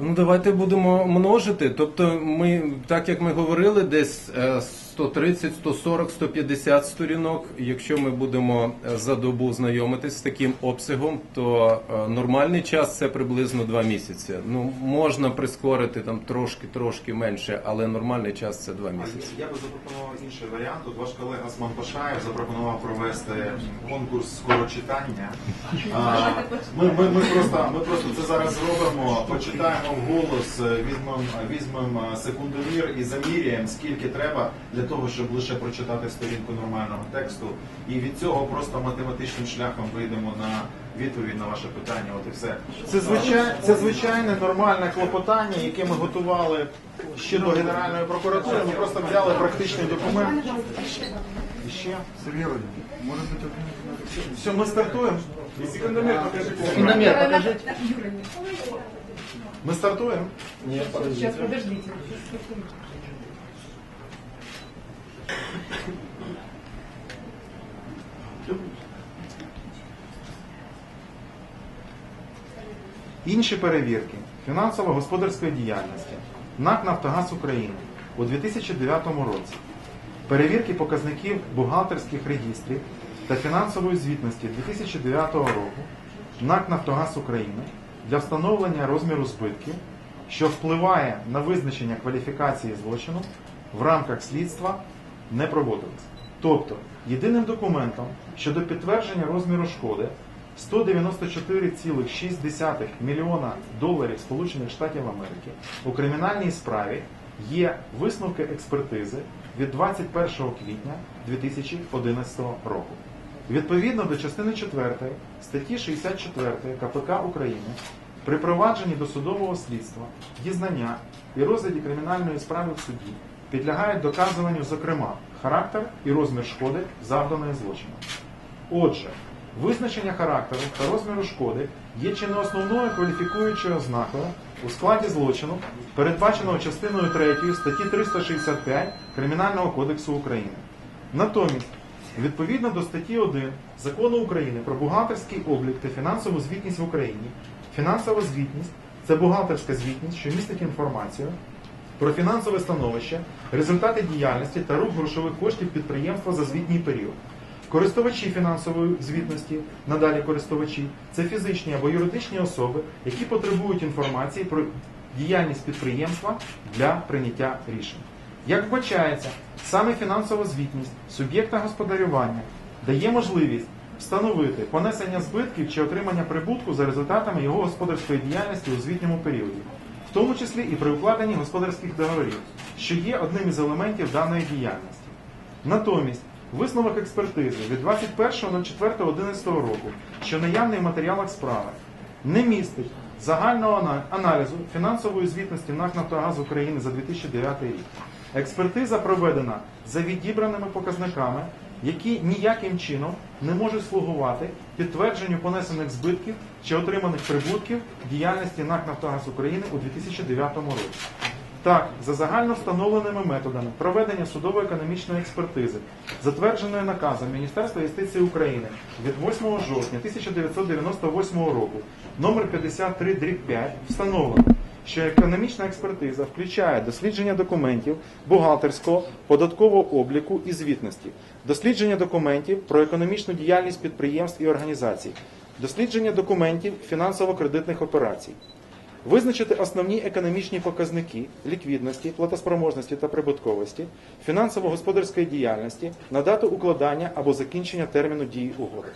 Ну, давайте будемо множити. Тобто, ми, так як ми говорили, десь е, 130, 140, 150 сторінок. Якщо ми будемо е, за добу знайомитись з таким обсягом, то е, нормальний час це приблизно 2 місяці. Ну, можна прискорити там трошки, трошки менше, але нормальний час це 2 місяці. Я би запропонував інший варіант. От ваш колега Осман Пашаєв запропонував провести конкурс скорочитання. А, Ми, ми, ми, просто, ми просто це зараз зробимо, почитаємо вголос, візьмемо візьмем секундомір і заміряємо, скільки треба для того, щоб лише прочитати сторінку нормального тексту. І від цього просто математичним шляхом вийдемо на відповідь на ваше питання. От і все. Це, звичай, це звичайне нормальне клопотання, яке ми готували ще до Генеральної прокуратури. Ми просто взяли практичний документ. І ще. Сергей Владимирович, быть, организовать? Все, ми стартуємо. Секундомір, покажи. Секундомер, покажите. Ми стартуємо. Сейчас, подождите. Інші перевірки фінансово-господарської діяльності НАК «Нафтогаз України» у 2009 році. Перевірки показників бухгалтерських реєстрів та фінансової звітності 2009 року НАК «Нафтогаз України» для встановлення розміру збитків, що впливає на визначення кваліфікації злочину в рамках слідства не проводились. Тобто, єдиним документом щодо підтвердження розміру шкоди 194,6 мільйона доларів Сполучених Штатів Америки у кримінальній справі є висновки експертизи від 21 квітня 2011 року. Відповідно до частини 4 статті 64 КПК України при провадженні досудового слідства, дізнання і розгляді кримінальної справи в суді підлягають доказуванню, зокрема, характер і розмір шкоди, завданої злочином. Отже, визначення характеру та розміру шкоди є чи не основною кваліфікуючою ознакою у складі злочину, передбаченого частиною 3 статті 365 Кримінального кодексу України. Натомість, відповідно до статті 1 Закону України про бухгалтерський облік та фінансову звітність в Україні, фінансова звітність це бухгалтерська звітність, що містить інформацію про фінансове становище, результати діяльності та рух грошових коштів підприємства за звітній період. Користувачі фінансової звітності, надалі користувачі, це фізичні або юридичні особи, які потребують інформації про діяльність підприємства для прийняття рішень. Як вбачається, саме фінансова звітність суб'єкта господарювання дає можливість встановити понесення збитків чи отримання прибутку за результатами його господарської діяльності у звітньому періоді, тому числі і при укладенні господарських договорів, що є одним із елементів даної діяльності. Натомість, висновок експертизи від 21.04.11 року, що наявний в матеріалах справи, не містить загального аналізу фінансової звітності НАК «Нафтогаз України за 2009 рік. Експертиза проведена за відібраними показниками, які ніяким чином не можуть слугувати підтвердженню понесених збитків чи отриманих прибутків діяльності НАК «Нафтогаз України у 2009 році. Так, за загально встановленими методами проведення судово-економічної експертизи, затвердженої наказом Міністерства юстиції України від 8 жовтня 1998 року, номер 53 5 встановлено, що економічна експертиза включає дослідження документів бухгалтерського, податкового обліку і звітності, дослідження документів про економічну діяльність підприємств і організацій, дослідження документів фінансово-кредитних операцій. Визначити основні економічні показники ліквідності, платоспроможності та прибутковості, фінансово-господарської діяльності на дату укладання або закінчення терміну дії угоди.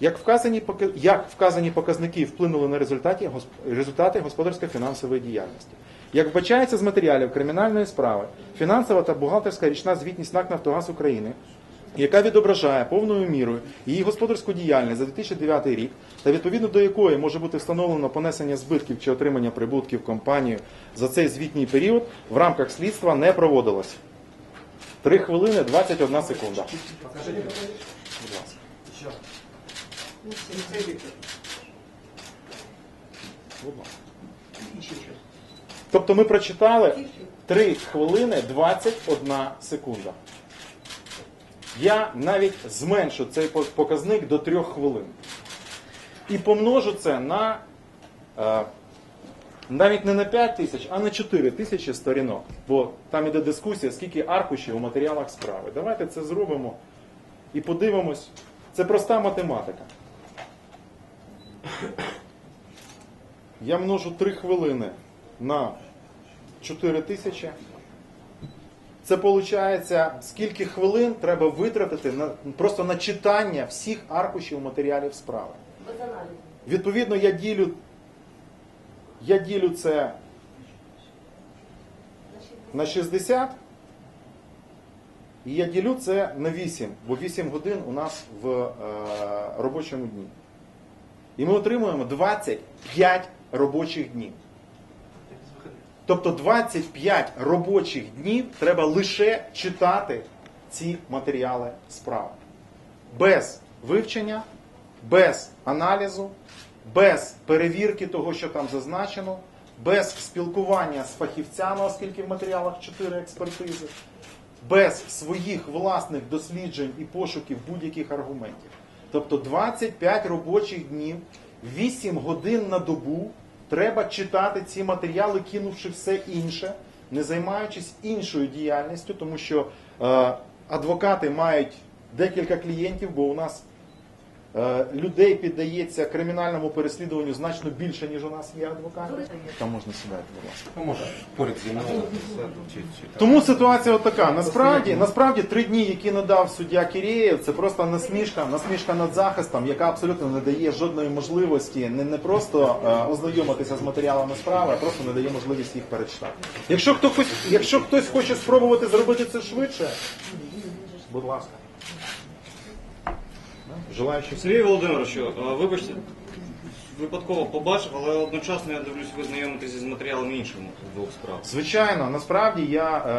Як вказані, як вказані показники вплинули на результаті, гос- результати господарсько-фінансової діяльності? Як вбачається з матеріалів кримінальної справи, фінансова та бухгалтерська річна звітність НАК «Нафтогаз України яка відображає повною мірою її господарську діяльність за 2009 рік, та відповідно до якої може бути встановлено понесення збитків чи отримання прибутків компанією за цей звітній період, в рамках слідства не проводилось. 3 хвилини 21 секунда. Будь ласка. Тобто ми прочитали 3 хвилини 21 секунда. Я навіть зменшу цей показник до 3 хвилин. І помножу це на е, навіть не на 5 тисяч, а на 4 тисячі сторінок. Бо там іде дискусія, скільки аркушів у матеріалах справи. Давайте це зробимо і подивимось. Це проста математика. Я множу 3 хвилини на 4 тисячі. Це виходить, скільки хвилин треба витратити на, просто на читання всіх аркушів матеріалів справи. Відповідно, я ділю, я ділю це на 60. І я ділю це на 8, бо 8 годин у нас в е, робочому дні. І ми отримуємо 25 робочих днів. Тобто 25 робочих днів треба лише читати ці матеріали справи. Без вивчення, без аналізу, без перевірки того, що там зазначено, без спілкування з фахівцями, оскільки в матеріалах 4 експертизи, без своїх власних досліджень і пошуків будь-яких аргументів. Тобто 25 робочих днів, 8 годин на добу треба читати ці матеріали, кинувши все інше, не займаючись іншою діяльністю, тому що е, адвокати мають декілька клієнтів, бо у нас людей піддається кримінальному переслідуванню значно більше, ніж у нас є адвокатів. Там можна сідати, будь ласка. Ну, може, поряд зі мною. Тому ситуація от така. Насправді, насправді три дні, які надав суддя Кірєєв, це просто насмішка, насмішка над захистом, яка абсолютно не дає жодної можливості не, не просто е, ознайомитися з матеріалами справи, а просто не дає можливість їх перечитати. Якщо хто хоч, якщо хтось хоче спробувати зробити це швидше, будь ласка. Желаючи Сергій Володимировичу, е, вибачте, випадково побачив, але одночасно я дивлюсь, ви знайомитеся з матеріалами інших двох справ. Звичайно, насправді я е,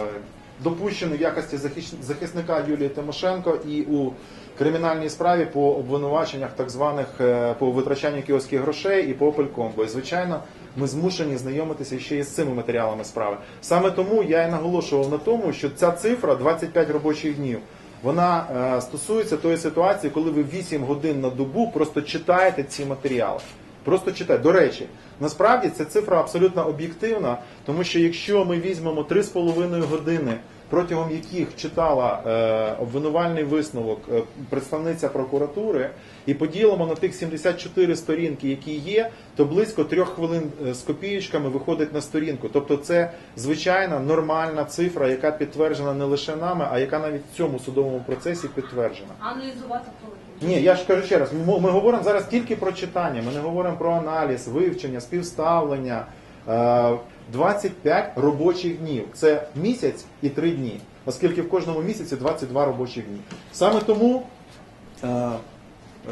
е, допущений в якості захисника Юлії Тимошенко і у кримінальній справі по обвинуваченнях так званих е, по витрачанню кіоських грошей і по Опелькомбо. І звичайно, ми змушені знайомитися ще із цими матеріалами справи. Саме тому я і наголошував на тому, що ця цифра 25 робочих днів. Вона е, стосується тої ситуації, коли ви 8 годин на добу просто читаєте ці матеріали. Просто читайте. До речі, насправді ця цифра абсолютно об'єктивна, тому що якщо ми візьмемо 3,5 години, протягом яких читала е, обвинувальний висновок е, представниця прокуратури, і поділимо на тих 74 сторінки, які є, то близько трьох хвилин е, з копієчками виходить на сторінку. Тобто це звичайна нормальна цифра, яка підтверджена не лише нами, а яка навіть в цьому судовому процесі підтверджена. Аналізувати коли. Ні, я ж кажу ще раз, ми, ми говоримо зараз тільки про читання, ми не говоримо про аналіз, вивчення, співставлення. Е, 25 робочих днів. Це місяць і 3 дні, оскільки в кожному місяці 22 робочих дні. Саме тому е,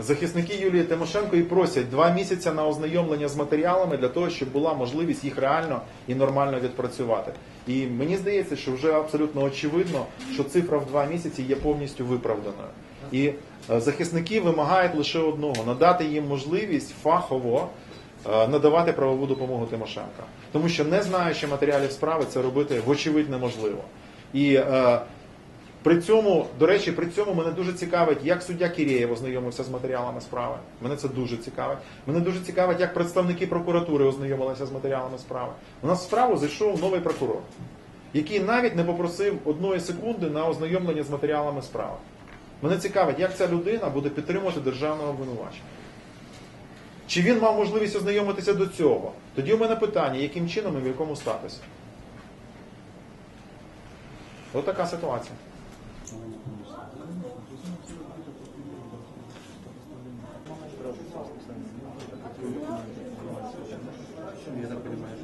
захисники Юлії Тимошенко і просять два місяці на ознайомлення з матеріалами для того, щоб була можливість їх реально і нормально відпрацювати. І мені здається, що вже абсолютно очевидно, що цифра в два місяці є повністю виправданою. І е, захисники вимагають лише одного надати їм можливість фахово е, надавати правову допомогу Тимошенка. Тому що не знаючи матеріалів справи, це робити вочевидь неможливо. І е, при цьому, до речі, при цьому мене дуже цікавить, як суддя Кірєєв ознайомився з матеріалами справи. Мене це дуже цікавить. Мене дуже цікавить, як представники прокуратури ознайомилися з матеріалами справи. У нас в справу зайшов новий прокурор, який навіть не попросив одної секунди на ознайомлення з матеріалами справи. Мене цікавить, як ця людина буде підтримувати державного обвинувачення. Чи він мав можливість ознайомитися до цього? Тоді у мене питання, яким чином і в якому статусі? Ось така ситуація. Я так понимаю,